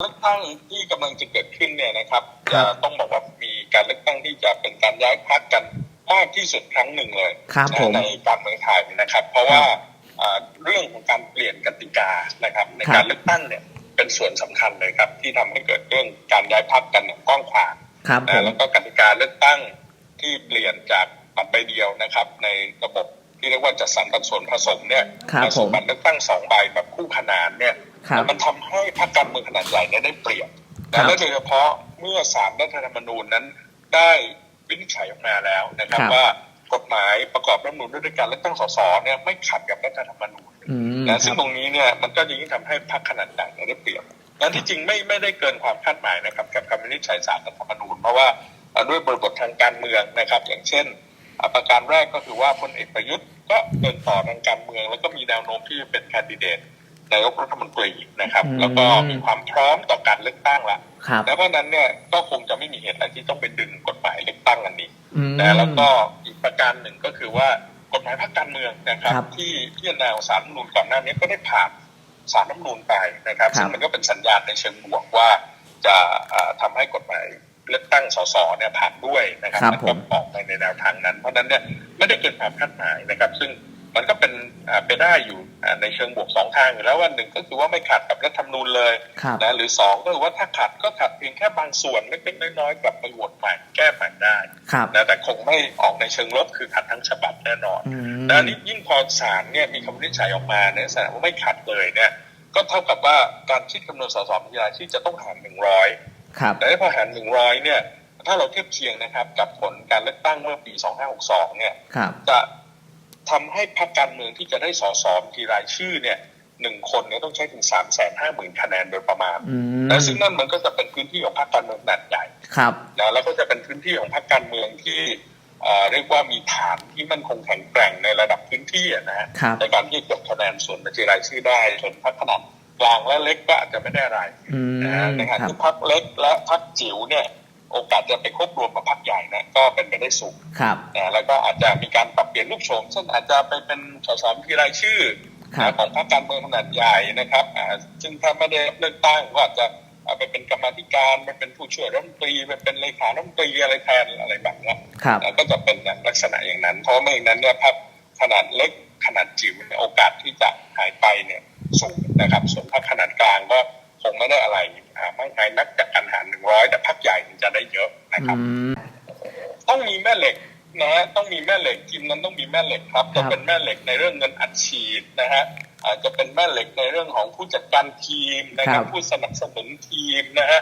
เลือกตั้งที่กำลังจะเกิดขึ้นเนี่ยนะครับครัจะบต้องบอกว่ามีการเลือกตั้งที่จะเป็นการย้ายพรรคกันมากที่สุดครั้งหนึ่งเลยครับนะผมในการเมืองไทยนะครับ เพราะว่าอ่าเรื่องของการเปลี่ยนกติกานะครับ ในครับการเลือกตั้งเนี่ยเป็นส่วนสำคัญเลยครับ ที่ทำให้เกิดเรื่องการย้ายพรรคกันอย่างกว้างขวางครับผนะมแล้วก็กติกาเลือกตั้งที่เปลี่ยนจากบัตรใบเดียวนะครับ ในระบบที่เรียกว่าจัดสรรปันส่วนผสมเนี่ยครับมาสู่ผมบัตรเลือกตั้งสองใบแบบคู่ขนานเนี่ยครับ มันทำให้พรรคการเมืองขนาดใหญ่เนี่ยได้เปรียบครับและโดยเฉพาะเมื่อสารรัฐธรรมนูญนั้นได้วินิจฉัยออกมาแล้วนะครับครับว่ากฎหมายประกอบรัฐธรรมนูญด้วยการเลือกตั้งสสเนี่ยไม่ขัดกับรัฐธรรมนูญอืมคนะรัซึ่งบตรงนี้เนี่ยมันก็ยิ่งทำให้พรรคขนาดใหญ่เนี่ยได้เปรียบนั้นที่จริงไม่ไม่ได้เกินความคาดหมายนะครับกับคำวินิจฉัยสารรัฐธรรมนูญเพราะว่าเอ่อด้วยบริบททางการเมืองนะครับ อย่างเช่นอะประการแรกก็คือว่าพลเอกประยุทธ์ก็เดินต่อทางการเมือง แล้วก็มีแนวโน้มที่จะเป็นแคนดิเดต นายกรัฐมนตรีนะครับ อืม แล้วก็มีความพร้อมต่อการเลือกตั้งละครับแล้วเพราะฉะนั้นเนี่ยก็คงจะไม่มีเหตุอะไรที่ต้องไปดึงกฎหมายเลือกตั้งอันนี้อืม นะแล้วก็อีกประการหนึ่งก็คือว่ากฎหมายพรรคการเมืองนะครับ ครับที่ที่แนวสารรัฐธรรมนูญก่อนหน้านี้ก็ได้ผ่านสารรัฐธรรมนูญไปนะครับครับ ซึ่งมันก็เป็นสัญญาณในเชิงบวกว่าจะเอ่อทำให้กฎหมายเลือกตั้งสสเนี่ยผ่านด้วยนะครับ ครับมันผก็มออกไปในแนวทางนั้น เพราะฉะนั้นเนี่ยไม่ได้เกินความคาดหมายนะครับ ซึ่ง มันก็เป็นอ่าไปได้อยู่อ่าในเชิงบวกสองทางอยู่แล้วว่าหนึ่งก็คือว่าไม่ขัดกับรัฐธรรมนูญเลยครับนะหรือสองก็คือว่าถ้าขัดก็ขัดเพียงแค่บางส่วนเล็กๆน้อยๆกลับไปโหวตใหม่แก้ใหม่ได้ครับนะแต่คงไม่ออกในเชิงลบคือขัดทั้งฉบับแน่นอนอืมนะนี่ยิ่งพอศาลเนี่ยมีคำวินิจฉัยออกมาในลักษณะว่าไม่ขัดเลยเนี่ยก็เท่ากับว่าการคิดคำนวณสสบัญชีรายชื่อจะต้องหารหนึ่งร้อยครับแต่พอหารหนึ่งร้อยเนี่ยถ้าเราเทียบเคียงนะครับกับผลการเลือกตั้งเมื่อปี 2562 เนี่ยครับจะ ทำให้พรรคการเมืองที่จะได้สสบัญชีรายชื่อเนี่ยหนึ่งคนเนี่ยต้องใช้ถึง3 5 0 0 0 0คะแนนโดยประมาณอืมและซึ่งนั่นมันก็จะเป็นพื้นที่ของพรรคการเมืองขนาดใหญ่ครับนะแล้วก็จะเป็นพื้นที่ของพรรคการเมืองที่เอ่อเรียกว่ามีฐานที่มั่นคงแข็งแกร่งในระดับพื้นที่อะนะฮะครับในการที่จะเก็บคะแนนส่วนบัญชีรายชื่อได้ส่วนพรรคขนาดกลางและเล็กก็อาจจะไม่ได้อะไรอืมนะฮะในขณะครับที่พรรคเล็กและพรรคจิ๋วเนี่ย โอกาสจะไปควบรวมกับพรรคใหญ่นะก็เป็นไปได้สูงครับนะแล้วก็อาจจะมีการปรับเปลี่ยนรูปโฉมเช่นอาจจะไปเป็นสสบัญชีรายชื่อครับนะของพรรคการเมืองขนาดใหญ่นะครับอ่าซึ่งถ้าไม่ได้เลือกตั้งก็อาจจะอ่าไปเป็นกรรมาธิการไปเป็นผู้ช่วยรัฐมนตรีไปเป็นเลขารัฐมนตรีอะไรแทนอะไรแบบเนี้ยครับนะก็จะเป็นอย่างลักษณะอย่างนั้น เพราะไม่อย่างนั้นเนี่ยพรรคขนาดเล็กขนาดจิ๋วเนี่ยโอกาสที่จะหายไปเนี่ยสูงนะครับ ส่วนพรรคขนาดกลางก็คงไม่ได้อะไรอ่ามากมายนักจากการหารหนึ่งร้อยแต่ พรรคใหญ่มันจะได้เยอะนะครับอืมต้องมีแม่เหล็กนะฮะต้องมีแม่เหล็กทีมนั้นต้องมีแม่เหล็กครับครัจะบเป็นแม่เหล็กในเรื่องเงินอัดฉีดนะฮะอาจจะเป็นแม่เหล็กในเรื่องของผู้จัดการทีมนะครับผู้สนับสนุนทีมนะฮะ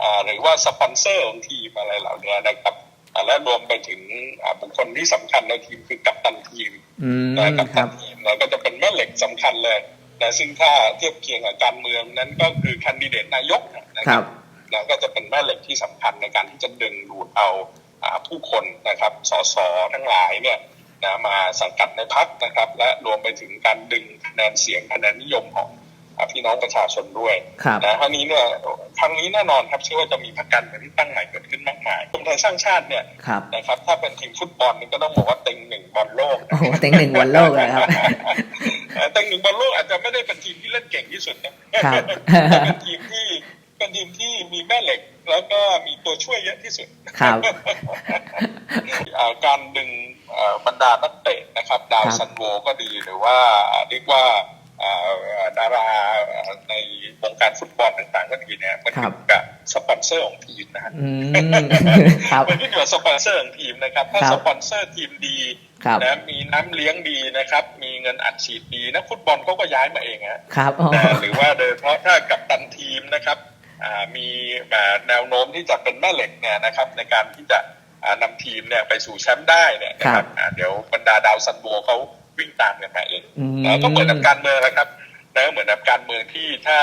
อ่าหรือว่าสปอนเซอร์ของทีมอะไรเหล่านี้นะครับอ่าและรวมไปถึงอ่าบุคคลที่สำคัญในทีมคือกัปตันทีมอืมนะกัปคตัรันบทีมนะก็จะเป็นแม่เหล็กสำคัญเลยนะซึ่งถ้าเทียบเคียงกับการเมืองนั้นก็คือแคนดิเดตนายกนะคครัรับ บแล้วก็จะเป็นแม่เหล็กที่สำคัญในการที่จะดึงดูดเอาอ่าผู้คนนะครับสสทั้งหลายเนี่ยนะมาสังกัดในพักนะครับ และรวมไปถึงการดึงคะแนนเสียงคะแนนนิยมของอ่าพี่น้องประชาชนด้วยครับนะครั้งนี้เนี่ยครั้งนี้แน่นอนครับเชื่อว่าจะมีพรรคการเมืองที่ตั้งใหม่เกิดขึ้นมากมายรวมไทยสร้างชาติเนี่ยครับนะครับ ถ้าเป็นทีมฟุตบอลนี่ก็ต้องบอกว่าเต็งหนึ่งบอลโลกโอ้โหเต็งหนึ่งวันโลกเลยครับเอ่อแต่หนึ่งบอลโลกอาจจะไม่ได้เป็นทีมที่เล่นเก่งที่สุดนะครับแต่เป็นทีมที่เป็นทีมที่ มีแม่เหล็ก แล้วก็มีตัวช่วยเยอะที่สุดครับเอ่อการดึงเอ่อบรรดานักเตะนะครับดาวครับซันโวก็ดีหรือว่าเรียกว่าเอ่อดาราในวงการฟุตบอลต่างๆก็ดีเนี่ยมันครัขึ้บนกับสปอนเซอร์ของทีมนะฮะอืมครับมันขึ้นอยู่กับสปอนเซอร์ของทีมนะครับ ถ้าครับสปอนเซอร์ทีมดีครับนะมีน้ำเลี้ยงดีนะครับ มีเงินอัดฉีดดีนักฟุตบอลเขาก็ย้ายมาเองฮะครับอ๋อนะหรือว่าโดยเฉพาะถ้ากับตันทีมนะครับอ่า มีแบบแนวโน้มที่จะเป็นแม่เหล็กเนี่ยนะครับในการที่จะอ่านำทีมเนี่ยไปสู่แชมป์ได้เนี่ยนะครับอ่าเดี๋ยวบรรดาดาวซันโวเขาวิ่งตามกันมาเองอืมนะก็เหมือนกับการเมืองนะครับนะเหมือนกับการเมืองที่ถ้า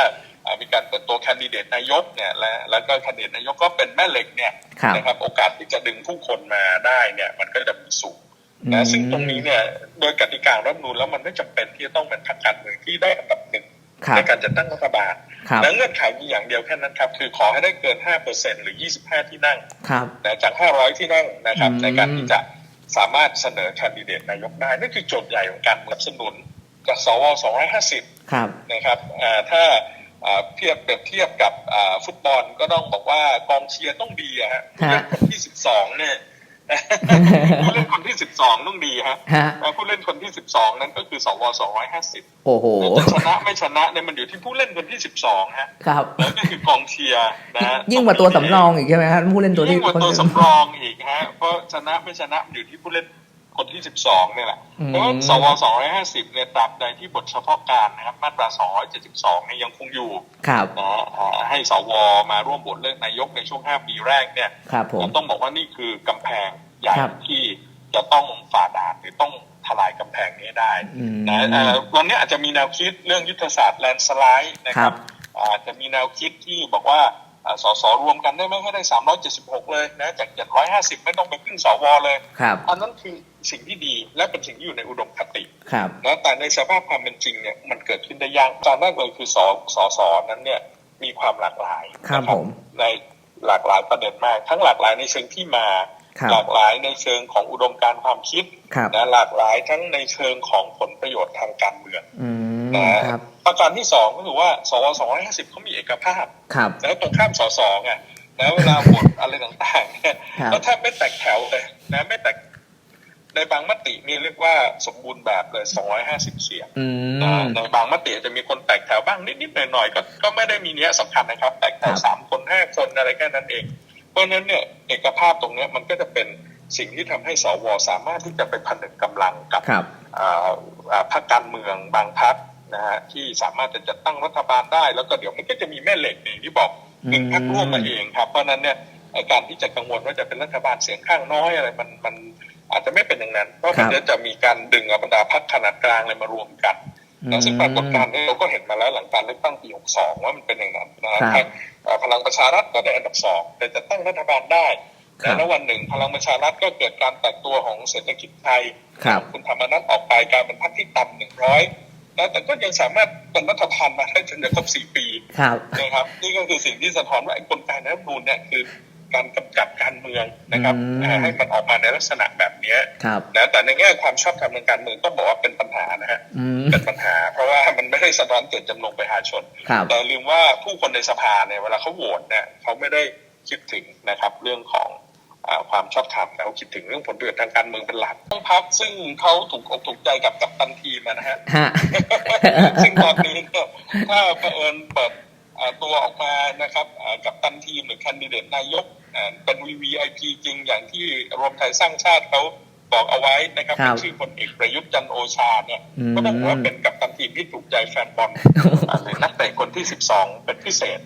อ่ามีการเปิดตัวแคนดิเดตนายกเนี่ยและแล้วก็แคนดิเดตนายกก็เป็นแม่เหล็กเนี่ยครับนะครับโอกาสที่จะดึงผู้คนมาได้เนี่ยมันก็จะมีสูงอืนะมซึ่งตรงนี้เนี่ยโดยกติการัฐธรรมนูญแล้วมันไม่จำเป็นที่จะต้องเป็นพรรคการเมืองที่ได้อันดับหนึ่งครับในการจัดตั้งรัฐบาลครับ และเงื่อนไขมีอย่างเดียวแค่นั้นครับ คือขอให้ได้เกิน 5%หรือ 25 ที่นั่งครับนะจาก 500 ที่นั่งนะครับอืมในการที่จะสามารถเสนอแคนดิเดตนายกได้ นั่นคือโจทย์ใหญ่ของการสนับสนุนจากสว 250ครับนะครับอ่าถ้าอ่าเทียบเปรียบเทียบกับอ่าฟุตบอลก็ต้องบอกว่ากองเชียร์ต้องดีอะฮะผู้เล่นคนที่สิบสองเนี่ย องต้องดีฮะฮะแล้วผู้เล่นคนที่สิบสองนั้นก็คือสวสองร้อยห้าสิบโอ้โหจะชนะไม่ชนะเนี่ยมันอยู่ที่ผู้เล่นคนที่สิบสองฮะครับแล้วก็คือกองเชียร์นะฮะยิ่งกว่าตัวสำรองอีกใช่ไหมครับผู้เล่นตัวที่ยิ่งกว่าตัวสำรองอีกฮะเพราะชนะไม่ชนะมันอยู่ที่ผู้เล่นคนที่สิบสองเนี่ยแหละอืมเพราะว่าสวสองร้อยห้าสิบเนี่ยตราบใดที่บทเฉพาะการนะครับ มาตราสองร้อยเจ็ดสิบสองเนี่ยยังคงอยู่ครับนะอ่าให้สวมาร่วมโหวตเลือกนายกในช่วงห้าปีแรกเนี่ยครับผมก็ต้องบอกว่านี่คือกำแพงใหญ่ครับที่ จะต้องฝ่าด่านหรือต้องทลายกำแพงนี้ให้ได้อืมนะเอ่อวันนี้อาจจะมีแนวคิดเรื่องยุทธศาสตร์แลนสไลด์นะคครัรับบอาจจะมีแนวคิดที่บอกว่าอ่าสสรวมกันได้ไหมให้ได้ 376 เลยนะจาก 750 ไม่ต้องไปขึ้นสวเลยครับอันนั้นคือสิ่งที่ดีและเป็นสิ่งที่อยู่ในอุดมคติครับนะแต่ในสภาพความเป็นจริงเนี่ยมันเกิดขึ้นได้ยากการแรกเลยคือสสสนั้นเนี่ยมีความหลากหลายครับนะผมในหลากหลายประเด็นมาก ทั้งหลากหลายในเชิงที่มาครับ หลากหลายในเชิงของอุดมการณ์ความคิดครับนะหลากหลายทั้งในเชิงของผลประโยชน์ทางการเมืองอืมนะครับประการที่สองก็คือว่าสว250เขามีเอกภาพครับแล้วตรงข้ามสสไงนะเวลาโหวตอะไรต่างๆเนี่ยครับก็แทบไม่แตกแถวเลยนะไม่แตกในบางมตินี่เรียกว่าสมบูรณ์แบบเลย 250 เสียงอืนะมในบางมติอาจจะมีคนแตกแถวบ้างนิดๆหน่อยๆก็ก็ไม่ได้มีเนี้ยสำคัญนะครับ แตกแถวครับสามคนห้าคนอะไรแค่นั้นเอง เพราะฉะนั้นเนี่ยเอกภาพตรงเนี้ยมันก็จะเป็นสิ่งที่ทำให้สวสามารถที่จะไปผนึกกำลังกับครับอ่าอ่าพรรคการเมืองบางพรรคนะฮะที่สามารถจะจัดตั้งรัฐบาลได้ แล้วก็เดี๋ยวมันก็จะมีแม่เหล็กอย่างที่บอกหนึ่งพรรคร่วมมาเองครับ เพราะฉะนั้นเนี่ยไอ้การที่จะกังวลว่าจะเป็นรัฐบาลเสียงข้างน้อยอะไรมันมันอาจจะไม่เป็นอย่างนั้น เพราะมันครับจะจะมีการดึงเอาบรรดาพรรคขนาดกลางอะไรมารวมกันนะซึ่งปรากฏการณ์นี้เราก็เห็นมาแล้วหลังการเลือกตั้งปี 62 ว่ามันเป็นอย่างนั้นนะฮะครับทางเอ่อ พลังประชารัฐก็ได้อันดับสองแต่จะตั้งรัฐบาลได้ครับแล้ววันหนึ่งพลังประชารัฐก็เกิดการแตกตัวของเศรษฐกิจไทยครับคุณธรรมนัฐออกไปกลายเป็นพรรคที่ต่ำหนึ่งร้อยนะแต่ก็ยังสามารถเป็นรัฐบาลมาได้จนจะครบสี่ปีครับนะครับนี่ก็คือสิ่งที่สะท้อนว่าไอ้กลไกในรัฐธรรมนูญเนี่ยคือ การกำกับการเมืองนะครับอืมอ่าให้มันออกมาในลักษณะแบบเนี้ยครับนะแต่ในแง่ความชอบธรรมทางการเมืองต้องบอกว่าเป็นปัญหานะฮะอืมเป็นปัญหา เพราะว่ามันไม่ได้สะท้อนเจตจำนงประชาชนครับแต่ลืมว่าผู้คนในสภาเนี่ยเวลาเขาโหวตเนี่ยเขาไม่ได้คิดถึงนะครับเรื่องของอาความชอบธรรมแต่เขาคิดถึงเรื่องผลประโยชน์ทางการเมืองเป็นหลักต้องพักซึ่งเขาถูกอกถูกใจกับกัปตันทีมอะนะฮะฮะซึ่งตอนนี้เนี่ยถ้าเผอิญเปิดอ่า ตัวออกมานะครับอ่ากับตันทีมหรือแคนดิเดตนายกอ่าเป็น VVIP จริงอย่างที่รวมไทยสร้างชาติเขาบอกเอาไว้นะครับครัเป็บนชื่อพลเอกประยุทธ์จันทร์โอชาเนี่ยอืมก็ต้องบอกว่าเป็นกับตันทีมที่ถูกใจแฟนบอลอ่าหรือนักเตะคนที่ 12 เป็นพิเศษ